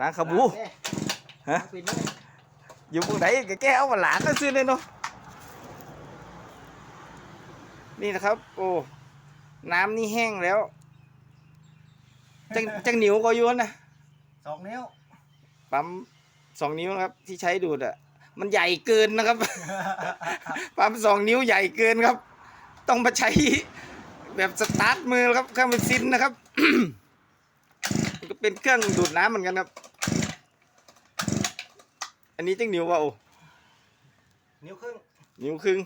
ล้างขบูฮะปิดเลยอยู่ตรงไหนแกแก้เอามาล้างก็ซื้อเลยเนาะนี่นะครับ โอ้น้ำนี่แห้งแล้วจังจังหนิวก็อยวนนะสองนิ้วปั๊มสองนิ้วนะครับ ที่ใช้ดูดอะมันใหญ่เกินนะครับปั๊มสองนิ้วใหญ่เกินครับ ต้องมาใช้แบบสตาร์ทมือครับเครื่องเป็นซินนะครับมันก็เป็นเครื่องดูดน้ำเหมือนกันครับ อันนี้จังนิ้วว่าโอ้นิ้วครึ่งนิ้วครึ่ง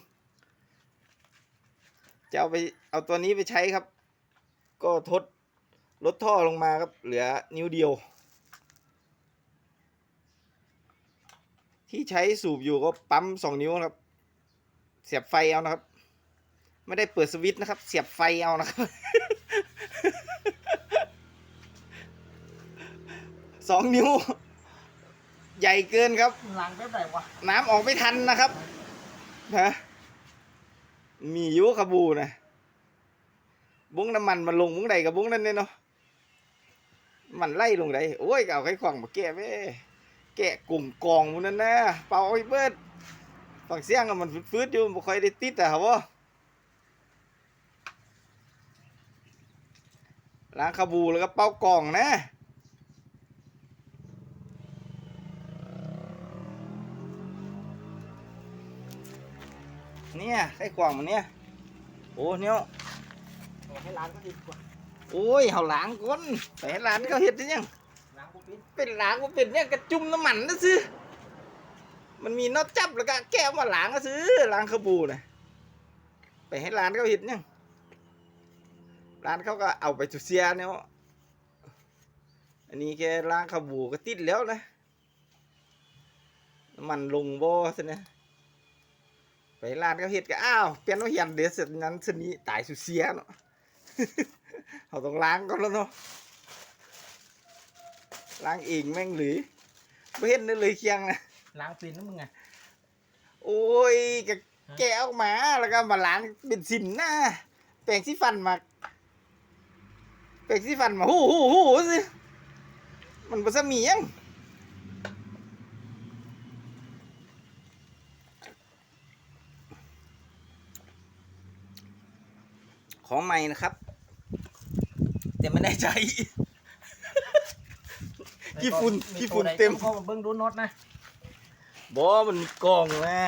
จะเอาไปเอาตัวนี้ไปใช้ครับ ก็ทดลดท่อลงมาครับ เหลือนิ้วเดียว ที่ใช้สูบอยู่ก็ปั๊มสองนิ้วนะครับ เสียบไฟเอานะครับ ไม่ได้เปิดสวิตช์นะครับ เสียบไฟเอานะครับสองนิ้ว ใหญ่เกินครับ หลังไปไหนวะน้ำออกไม่ทันนะครับฮะมีอยุขบูนะบุ้งน้ำมันมันลงบุ้งใดกับบุ้งนั่นเนี่ยเนาะมันไล่ลงไดโอ้ยก็เอาไข่ควางมาแกะเว้ยแกะกลุ่มกองมันนั่นนะเป่าไอ้เบิดฟังเสียงอะมันฟืดๆอยู่บ่ค่อยได้ติดอะครับวะล้างขบูแล้วก็เป่ากล่องนะ เนี่ยไข่ควางมันเนี่ยโอ้เนี่ยให้ร้านก็ดีกว่าโอ้ยเขาล้างก้นไปให้ร้านเขาเห็ดได้ยังล้างปุ๊บปิดเป็นล้างว่าเป็นเนี่ยกระจุ่มน้ำมันนะซื้อมันมีน็อตจับแล้วก็แก้วมาล้างก็ซื้อล้างขบูนะไปให้ร้านเขาเห็ดยังร้านเขาก็เอาไปจุเสียเนี่ยอันนี้แค่ล้างขบูก็ติดแล้วนะน้ำมันลงบ่ซะเนี่ย ไปร้านเขาเห็ดก็อ้าวเปลี่ยนว่าเหียนเดือดเสร็จนั้นสนี้ตายสุเสียเนาะเขาต้องล้างก่อนแล้วเนาะล้างเองแม่งหรือไม่เห็นได้เลยเคียงนะล้างปิดนะมึงไงโอ้ยแกแกะออกมาแล้วก็มาล้างเป็นสินนะแปรงสีฟันมาแปรงสีฟันมาหูหูหูสิมันเป็นสมียัง ของใหม่นะครับ แต่ไม่ได้ใจขี้ฝุ่นขี้ฝุ่นเต็มเข้ามาเบิ้งดูน็อตนะบอมันมีกองนะ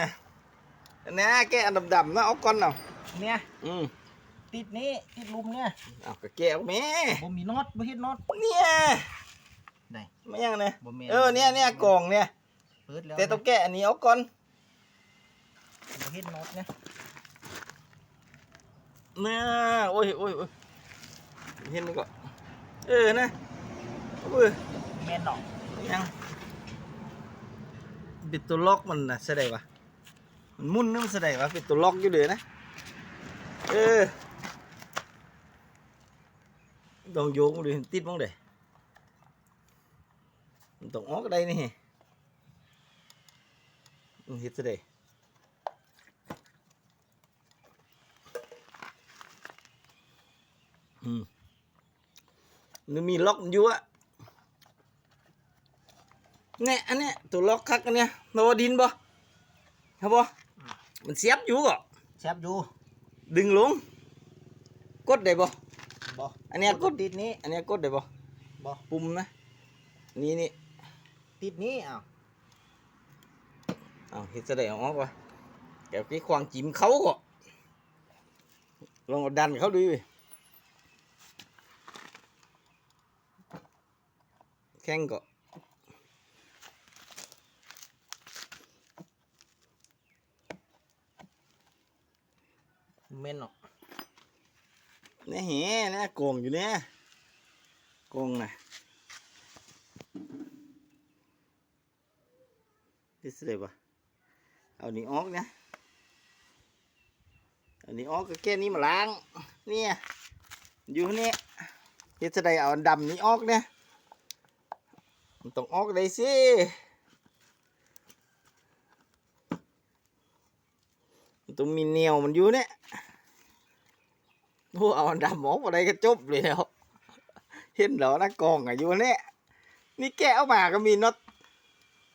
นะแกอันดำๆนะเอาก้อนเอาเนี่ยอืมติดนี้ติดลุมเนี่ยเอาก็แกเอาแม่บ่มีน็อตบ่เฮ็ดน็อตเนี่ยไหนไม่ยังนะบ่แม่นเออเนี่ยเนี่ยกองเนี่ยเปิดแล้วแต่ต้องแกะอันนี้เอาก่อนบ่เฮ็ดน็อตเนี่ยเนี่ยโอ้ยโอ้ยโอ้ยเห็นมันก็เออนะโอ้ยแม่นดอกยังปิดตัวล็อกมันนะแสดงวะมันมุ่นนึกมันแสดงวะปิดตัวล็อกอยู่เลยนะเออต้องโยงมาดูเห็นติดบ้างเด้มันต้องออกได้นี่มันเห็ดแสดง อืมมันมีล็อกอยู่อะเนี่ยอันเนี้ยตัวล็อกคักอันเนี้ยโนดินบ่ครับบ่มันเสียบอยู่ก็แซบอยู่ ดึงลง กดได้บ่บ่อันเนี้ยกดติดนี้ อันเนี้ยกดได้บ่บ่ปุ่มนะ นี่นี่ติดนี้อ้าวเอาเฮ็ดจะได้เอาออกวะแกไปควางจิ้มเขาก็ลองเอาดันเขาดูดิ แข้งก็แม่นดอกเนี่ยแหเนี่ยโกงอยู่เนี่ยโกงน่ะเฮ็ดจะได้บ่เอานี่ออกนี่ยเอานี่ออกก็แค่นี้มาล้าง เนี่ย อยู่นี่เฮ็ดจะได้เอาอันดำนี้ออกเนี่ย มันต้องออกได้สิมันต้องมีเหนียวมันอยู่เนี่ยโอ้เอาดำหมอกอะไรก็จบเลยแล้ว เห็นเหรอนะกองอะอยู่เนี่ยนี่แกเอามาก็มีน็อต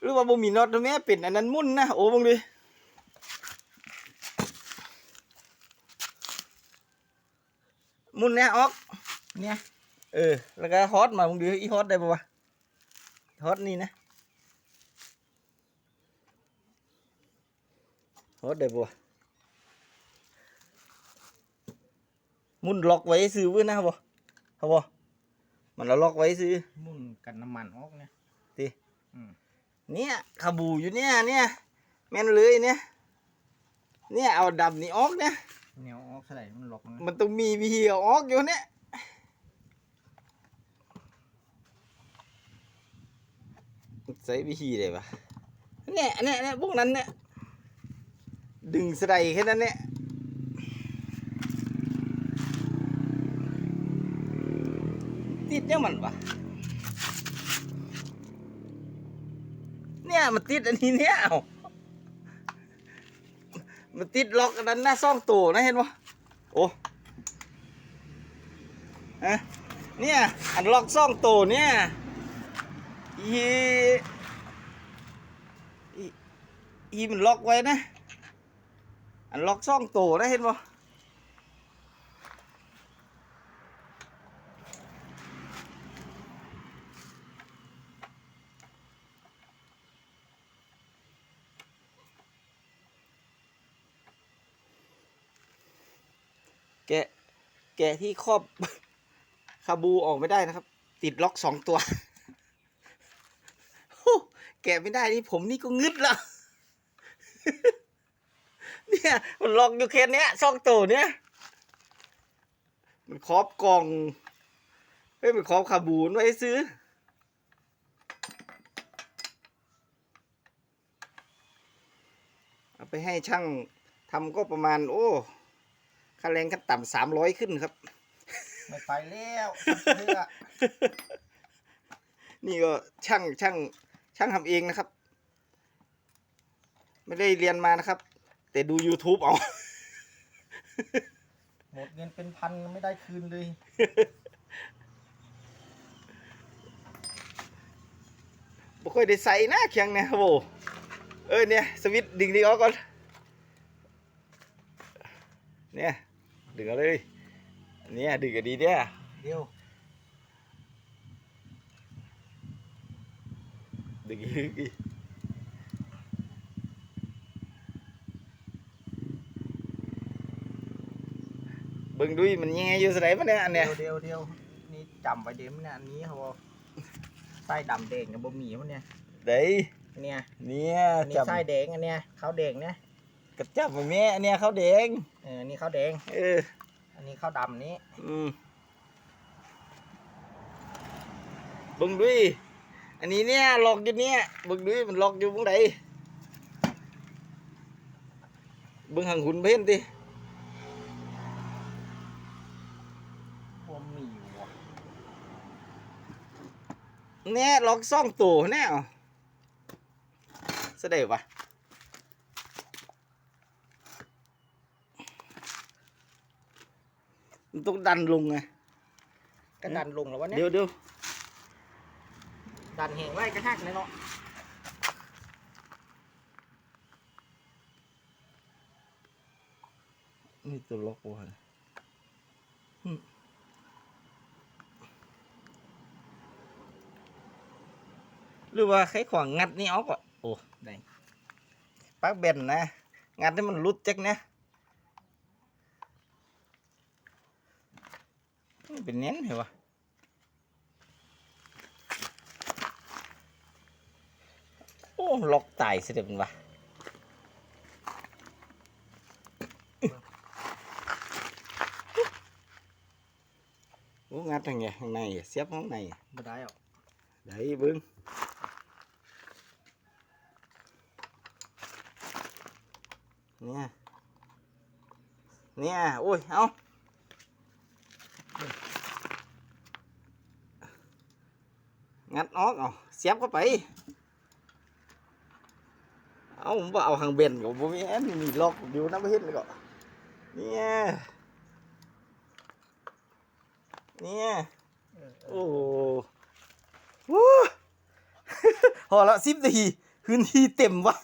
หรือว่าบ่มีน็อตตัวแม่เป็นอันนั้นมุ่นนะโอ้บังดิมุ่นเนี่ยออกเนี่ยเออแล้วก็ฮอตมามึงดูอีฮอตได้ปะวะ ฮอตนี่นะฮอตได้ปะวะมุนล็อกไว้ซื้อเว้ยนะบ่ครับบ่มันเราล็อกไว้ซื้อมุ่นกันน้ำมันออกเนี่ยติอืมเนี่ยขบูอยู่เนี่ยเนี่ยแม่นเลยเนี่ย เนี่ยเอาดำนี่ออกเนี่ยเหนียวออกเท่าไหร่มันหลอกนะมันต้องมีวิธีเอาออกอยู่เนี่ย ใช้วิธีเลยปะเนี่ยเนี่ยเนี่ยพวกนั้นเนี่ยดึงสไลด์แค่นั้นเนี่ยติดยังมันปะเนี่ยมันติดอันนี้เนี่ยเอามันติดล็อกอันนั้นหน้าซ่องตัวนะเห็นปะโอ้ฮะเนี่ยอันล็อกซ่องตัวเนี่ย อีอีมันล็อกไว้นะ อันล็อกซ่องตัวนะเห็นปะแกะแกะที่ครอบคาบูออกไม่ได้นะครับ ติดล็อกสองตัว แกะไม่ได้นี่ผมนี่ก็งึดละเนี่ยมันล็อกอยู่แค่เนี้ยสองตัวเนี้ยมันครอบกล่องเฮ้ยมันครอบคาบูนไว้ซื้อ เอาไปให้ช่างทำก็ประมาณ โอ้ค่าแรงขั้นต่ำสามร้อยขึ้นครับ ไม่ไปแล้วเพื่อนี่ก็ช่างช่าง ช่างทำเองนะครับ ไม่ได้เรียนมานะครับ แต่ดู YouTube เอา หมดเงินเป็นพันไม่ได้คืนเลย บ่ค่อยได้ใส่นะเคียงเนี่ยครับโบเอ้ยเนี่ย สวิตช์ดึงดีออกก่อน เนี่ย ดึงเอาเลย เนี่ย ดึงก็ดีเนี่ยเดียว ดึงอีกอีกเบิ่งดุยมันแง่อยู่สไลด์มันเนี่ยอันเดีเนี้ยยวเดียวเดียวนี่จำไว้เดี๋ยวมันเนี่ยอันนี้เขาบอกไส้ดำแดงกับบะหมี่มันเนี่ยเด้ยเนี่ยเนี่ยอันนี้จับไส้แดงอันเนี้ยข้าวแดงเนี่ยกระจับมาแม่อันเนี้ยเขาแดงเอออันนี้ข้าวแดงเอออันนี้ข้าวดำนี้อืมเบิ่งดุย อันนี้เนี่ยล็อกอยู่เนี่ยเบิ่งดุยมันล็อกอยู่ตรงไหนเบิ่งหังหุ่นเพ่นติบะหมี่ว่ะเนี่ยล็อกซ่องตัวแน่เอาแสดงปะมันต้องดันลงไงกระดันลงแล้ววะเนี่ยเดี๋ยวเดี๋ยว ดันแหงไว้กระหักเลยเนาะนี่ตัวล็อกวะหรือว่าใครขวางงัดนี่ออกอะโอ้ไหนปักเบนนะ งัดให้มันรุดจักเนี่ยเป็นเน้นเหรอวะโอ้ ล็อกตายเสียเด็มันวะโอ้งัดทางไงข้างในอะเสียบข้างในอะไม่ได้หรอกได้เบิ้งเนี่ย เนี่ยโอ้ย เอางัดออกเอาเสียบเข้าไป เอาผมว่าเอาหางเบนกับผมแอนมีล็อกอยู่น้ำประเทศเลยก็เนี่ยเนี่ยโอ้โหวู้พอละสิบนาทีพื้นที่เต็มวะ